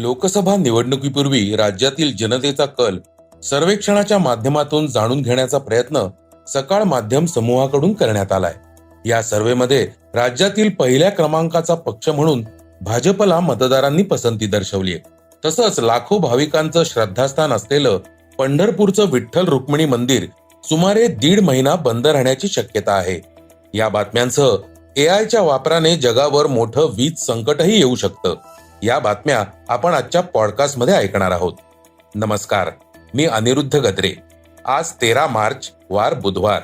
लोकसभा निवडणुकीपूर्वी राज्यातील जनतेचा कल सर्वेक्षणाच्या माध्यमातून जाणून घेण्याचा प्रयत्न सकाळ माध्यम समूहाकडून करण्यात आलाय. या सर्वेमध्ये राज्यातील पहिल्या क्रमांकाचा पक्ष म्हणून भाजपला मतदारांनी पसंती दर्शवली तसंच लाखो भाविकांचं श्रद्धास्थान असलेलं पंढरपूरचं विठ्ठल रुक्मिणी मंदिर सुमारे दीड महिना बंद राहण्याची शक्यता आहे. या बातम्यांसह एआयच्या वापराने जगावर मोठं वीज संकटही येऊ शकतं. या बातम्या आपण आजच्या पॉडकास्टमध्ये ऐकणार आहोत. नमस्कार मी अनिरुद्ध गद्रे. आज तेरा मार्च वार बुधवार.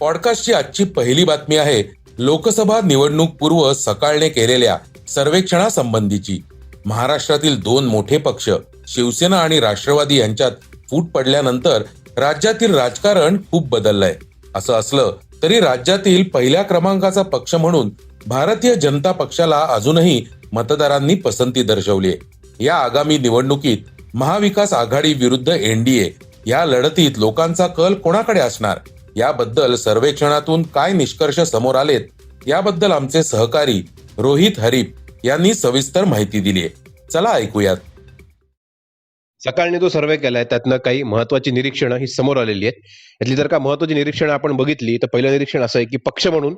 पॉडकास्टची आजची पहिली बातमी आहे लोकसभा निवडणूक पूर्व सकाळने केलेल्या सर्वेक्षणासंबंधीची. महाराष्ट्रातील दोन मोठे पक्ष शिवसेना आणि राष्ट्रवादी यांच्यात फूट पडल्यानंतर राज्यातील राजकारण खूप बदललंय. असं असलं तरी राज्यातील पहिल्या क्रमांकाचा पक्ष म्हणून भारतीय जनता पक्षाला अजूनही मतदारांनी पसंती दर्शवली आहे. या आगामी निवडणुकीत महाविकास आघाडी विरुद्ध एनडीए या लढतीत लोकांचा कल कोणाकडे असणार? याबद्दल सर्वेक्षणातून काय निष्कर्ष समोर आलेत? याबद्दल आमचे सहकारी रोहित हरीप यांनी सविस्तर माहिती दिली आहे. चला ऐकूयात. सकाळने जो सर्वे केलाय त्यातनं काही महत्वाची निरीक्षणं ही समोर आलेली आहेत. यातली जर का महत्वाची निरीक्षणं आपण बघितली तर पहिलं निरीक्षण असं आहे की पक्ष म्हणून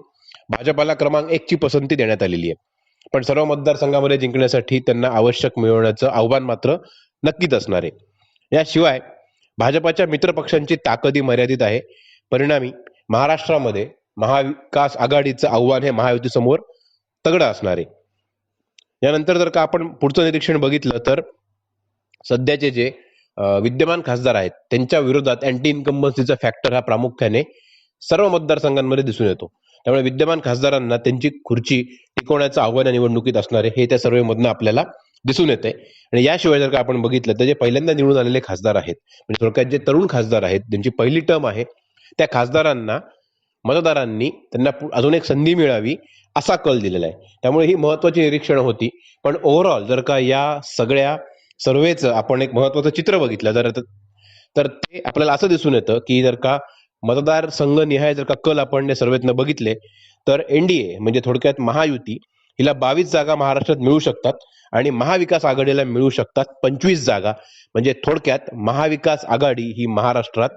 भाजपाला क्रमांक एक ची पसंती देण्यात आलेली आहे. पण सर्व मतदारसंघामध्ये जिंकण्यासाठी त्यांना आवश्यक मिळवण्याचं आव्हान मात्र नक्कीच असणार आहे. याशिवाय भाजपाच्या मित्र पक्षांची ताकदी मर्यादित आहे. परिणामी महाराष्ट्रामध्ये महाविकास आघाडीचं आव्हान हे महायुतीसमोर तगडं असणार आहे. यानंतर जर का आपण पुढचं निरीक्षण बघितलं तर सध्याचे जे विद्यमान खासदार आहेत त्यांच्या विरोधात अँटी इन्कम्बन्सीचा फॅक्टर हा प्रामुख्याने सर्व मतदारसंघांमध्ये दिसून येतो. त्यामुळे विद्यमान खासदारांना त्यांची खुर्ची टिकवण्याचं आव्हान या निवडणुकीत असणार आहे हे त्या सर्वेमधनं आपल्याला दिसून येते आणि याशिवाय जर का आपण बघितलं तर जे पहिल्यांदा निवडून आलेले खासदार आहेत म्हणजे थोडक्यात जे तरुण खासदार आहेत ज्यांची पहिली टर्म आहे त्या खासदारांना मतदारांनी त्यांना पु- अजून एक संधी मिळावी असा कल दिलेला आहे. त्यामुळे ही महत्वाची निरीक्षणं होती. पण ओव्हरऑल जर का या सगळ्या सर्वेचं आपण एक महत्वाचं चित्र बघितलं. जर तर ते आपल्याला असं दिसून येतं की जर का मतदार संघ निहाय जर का कल आपण सर्वेतनं बघितले तर एनडीए म्हणजे थोडक्यात महायुती हिला बावीस जागा महाराष्ट्रात मिळू शकतात आणि महाविकास आघाडीला मिळू शकतात पंचवीस जागा. म्हणजे थोडक्यात महाविकास आघाडी ही महाराष्ट्रात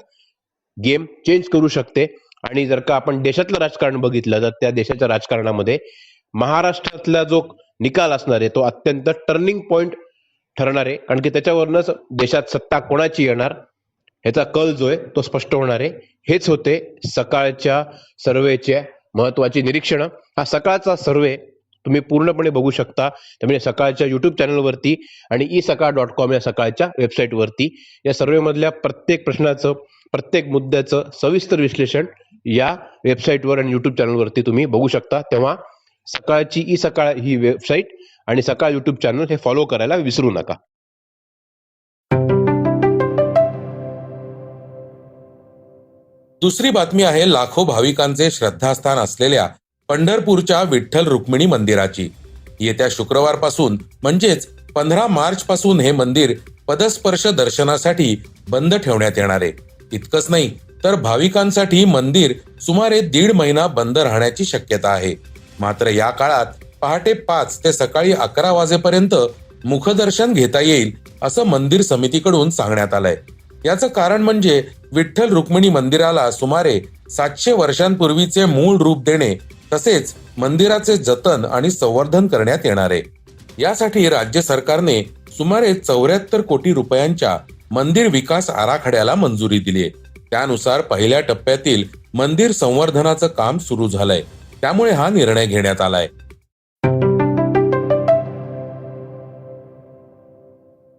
गेम चेंज करू शकते आणि जर का आपण देशातलं राजकारण बघितलं तर त्या देशाच्या राजकारणामध्ये महाराष्ट्रातला जो निकाल असणार आहे तो अत्यंत टर्निंग पॉइंट ठरणार आहे. कारण की त्याच्यावरूनच देशात सत्ता कोणाची येणार ह्याचा कल जो आहे तो स्पष्ट होणार आहे. हेच होते सकाळच्या सर्वेचे महत्वाची निरीक्षणं. हा सकाळचा सर्वे तुम्ही पूर्णपणे बघू शकता. त्यामुळे सकाळच्या युट्यूब चॅनलवरती आणि ई सकाळ डॉट कॉम या सकाळच्या वेबसाईटवरती या सर्वेमधल्या प्रत्येक प्रश्नाचं प्रत्येक मुद्द्याचं सविस्तर विश्लेषण या वेबसाईटवर आणि युट्यूब चॅनलवरती तुम्ही बघू शकता. तेव्हा सकाळची ई सकाळ ही वेबसाईट आणि सकाळ यूट्यूब चॅनल हे फॉलो करायला विसरू नका. दुसरी बातमी आहे लाखो भाविकांचे श्रद्धास्थान असलेल्या पंढरपूरच्या विठ्ठल रुक्मिणी मंदिराची. येत्या शुक्रवारपासून म्हणजेच पंधरा मार्च पासून हे मंदिर पदस्पर्श दर्शनासाठी बंद ठेवण्यात येणार आहे. इतकंच नाही तर भाविकांसाठी मंदिर सुमारे दीड महिना बंद राहण्याची शक्यता आहे. मात्र या काळात पहाटे पाच ते सकाळी अकरा वाजेपर्यंत मुखदर्शन घेता येईल असं मंदिर समितीकडून सांगण्यात आलंय. याचं कारण म्हणजे विठ्ठल रुक्मिणी मंदिराला सुमारे सातशे वर्षांपूर्वीचे मूळ रूप देणे तसेच मंदिराचे जतन आणि संवर्धन करण्यात येणार आहे. यासाठी राज्य सरकारने सुमारे चौऱ्याहत्तर कोटी रुपयांच्या मंदिर विकास आराखड्याला मंजुरी दिली आहे. त्यानुसार पहिल्या टप्प्यातील मंदिर संवर्धनाचं काम सुरू झालंय. त्यामुळे हा निर्णय घेण्यात आलाय.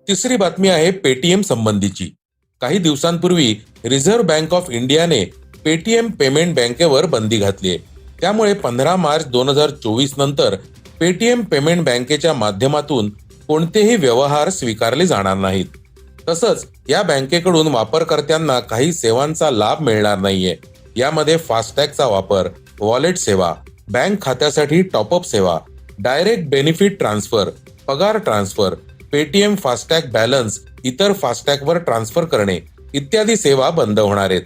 तिसरी बातमी आहे पेटीएम संबंधीची. काही दिवसांपूर्वी रिझर्व्ह बँक ऑफ इंडियाने पेटीएम पेमेंट बँकेवर बंदी घातली आहे त्यामुळे पंधरा मार्च दोन हजार चोवीस नंतर पेटीएम पेमेंट बँकेच्या माध्यमातून कोणतेही व्यवहार स्वीकारले जाणार नाहीत. तसंच या बँकेकडून वापरकर्त्यांना काही सेवांचा लाभ मिळणार नाहीये. यामध्ये फास्टॅगचा वापर वॉलेट सेवा बँक खात्यासाठी टॉपअप सेवा डायरेक्ट बेनिफिट ट्रान्सफर पगार ट्रान्सफर पेटीएम फास्टॅग बॅलन्स इतर फास्टॅगवर ट्रान्सफर करणे इत्यादी सेवा बंद होणार आहेत.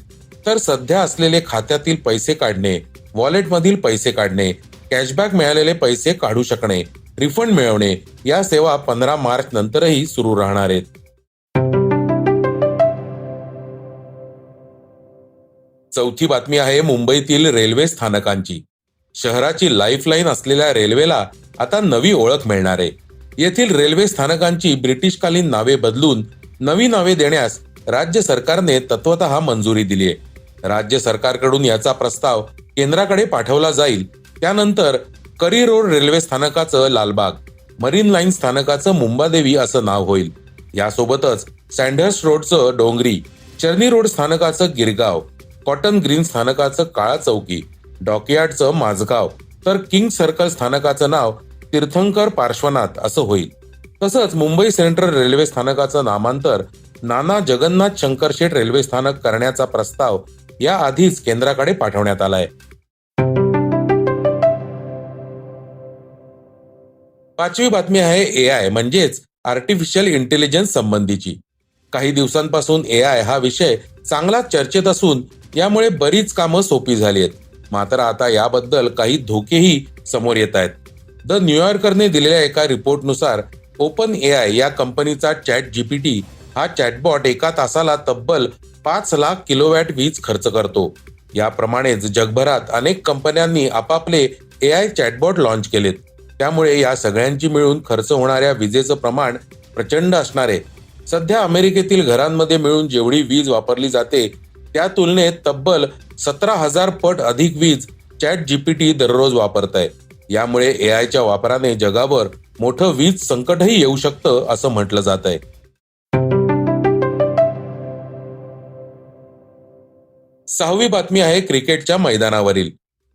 तर सध्या असलेले खात्यातील पैसे काढणे वॉलेटमधील पैसे काढणे कॅशबॅक मिळालेले पैसे काढू शकणे रिफंड मिळवणे या सेवा पंधरा मार्च नंतरही सुरू राहणार आहेत. चौथी बातमी आहे मुंबईतील रेल्वे स्थानकांची. शहराची लाईफलाईन असलेल्या रेल्वेला आता नवी ओळख मिळणार आहे. येथील रेल्वे स्थानकांची ब्रिटिशकालीन नावे बदलून नवी नावे देण्यास राज्य सरकारने तत्वत मंजुरी दिली आहे. राज्य सरकारकडून याचा प्रस्ताव केंद्राकडे पाठवला जाईल. त्यानंतर करी रोड रेल्वे स्थानकाचं लालबाग मरीन लाईन स्थानकाचं मुंबादेवी असं नाव होईल. यासोबतच सँडर्स रोडचं डोंगरी चर्नी रोड स्थानकाचं गिरगाव कॉटन ग्रीन स्थानकाचं काळा चौकी डॉकयार्डचं माझगाव तर किंग सर्कल स्थानकाचं नाव तीर्थंकर पार्श्वनाथ असं होईल. तसंच मुंबई सेंट्रल रेल्वे स्थानकाचं नामांतर नाना जगन्नाथ शंकरशेठ रेल्वे स्थानक करण्याचा प्रस्ताव या आधीच केंद्राकडे पाठवण्यात आलाय. पाचवी बातमी आहे ए आय म्हणजेच आर्टिफिशियल इंटेलिजन्स संबंधीची. काही दिवसांपासून ए आय हा विषय चांगलाच चर्चेत असून यामुळे बरीच कामं सोपी झाली आहेत मात्र आता याबद्दल काही धोकेही समोर येत आहेत. द न्यूयॉर्करने दिलेल्या एका रिपोर्टनुसार ओपन ए आय या कंपनीचा चॅट जीपीटी हा चॅटबॉट एका तासाला तब्बल पाच लाख किलोवॅट वीज खर्च करतो. याप्रमाणेच जगभरात अनेक कंपन्यांनी आपापले ए आय चॅटबॉट लॉन्च केलेत. त्यामुळे या सगळ्यांची मिळून खर्च होणाऱ्या विजेचं प्रमाण प्रचंड असणार आहे. सध्या अमेरिकेतील घरांमध्ये मिळून जेवढी वीज वापरली जाते त्या तुलनेत तब्बल सतरा हजार पट अधिक वीज चॅट जीपीटी दररोज वापरत आहे यामुळे ए वापराने जगावर मोठं वीज संकटही येऊ शकतं असं म्हटलं जात आहे सहावी बातमी आहे क्रिकेटच्या मैदानावरील.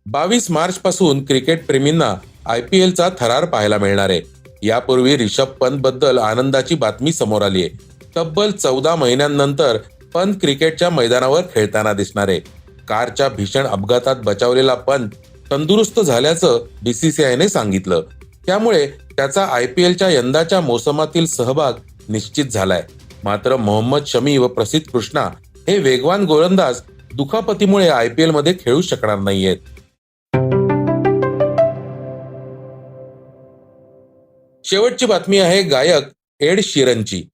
बावीस मार्च पासून क्रिकेट प्रेमींना आय पी एलचा थरार पाहायला मिळणार आहे. यापूर्वी रिषभ पंत बद्दल आनंदाची बातमी समोर आली आहे तब्बल चौदा महिन्यांनंतर पंत क्रिकेटच्या मैदानावर खेळताना दिसणार. आहे कारच्या भीषण अपघातात बचावलेला पंत तंदुरुस्त झाल्याचं बीसीसीआयने सांगितलं. त्यामुळे त्याचा आय पी एलच्या यंदाच्या मोसमातील सहभाग निश्चित झालाय. मात्र मोहम्मद शमी व प्रसिद्ध कृष्णा हे वेगवान गोलंदाज दुखापतीमुळे आय पी एलमध्ये खेळू शकणार नाहीयेत. शेवटची बातमी आहे गायक एड शिरनची.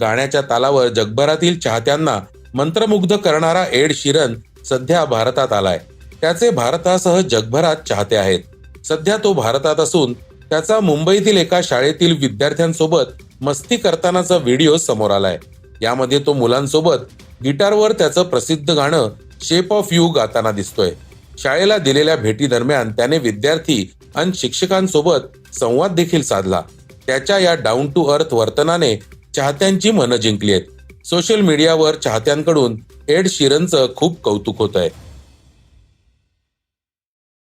गाण्याच्या तालावर जगभरातील चाहत्यांना मंत्रमुग्ध करणारा एड शिरन सध्या भारतात आलाय. त्याचे भारतासह जगभरात चाहते आहेत. सध्या तो भारतात असून त्याचा मुंबईतील एका शाळेतील विद्यार्थ्यांसोबत मस्ती करतानाचा व्हिडिओ समोर आलाय. यामध्ये तो मुलांसोबत गिटारवर त्याचं प्रसिद्ध गाणं शेप ऑफ यू गाताना दिसतोय. शाळेला दिलेल्या भेटी दरम्यान त्याने विद्यार्थी आणि शिक्षकांसोबत संवाद देखील साधला. त्याच्या या डाऊन टू अर्थ वर्तनाने चाहत्यांची मनं जिंकली आहेत. सोशल मीडियावर चाहत्यांकडून एड शिरनचं खूप कौतुक होत आहे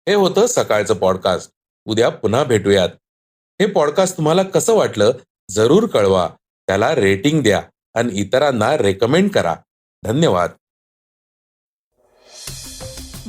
हे होतं सकाळचं पॉडकास्ट. उद्या पुन्हा भेटूयात. हे पॉडकास्ट तुम्हाला कसं वाटलं जरूर कळवा. त्याला रेटिंग द्या आणि इतरांना रेकमेंड करा. धन्यवाद.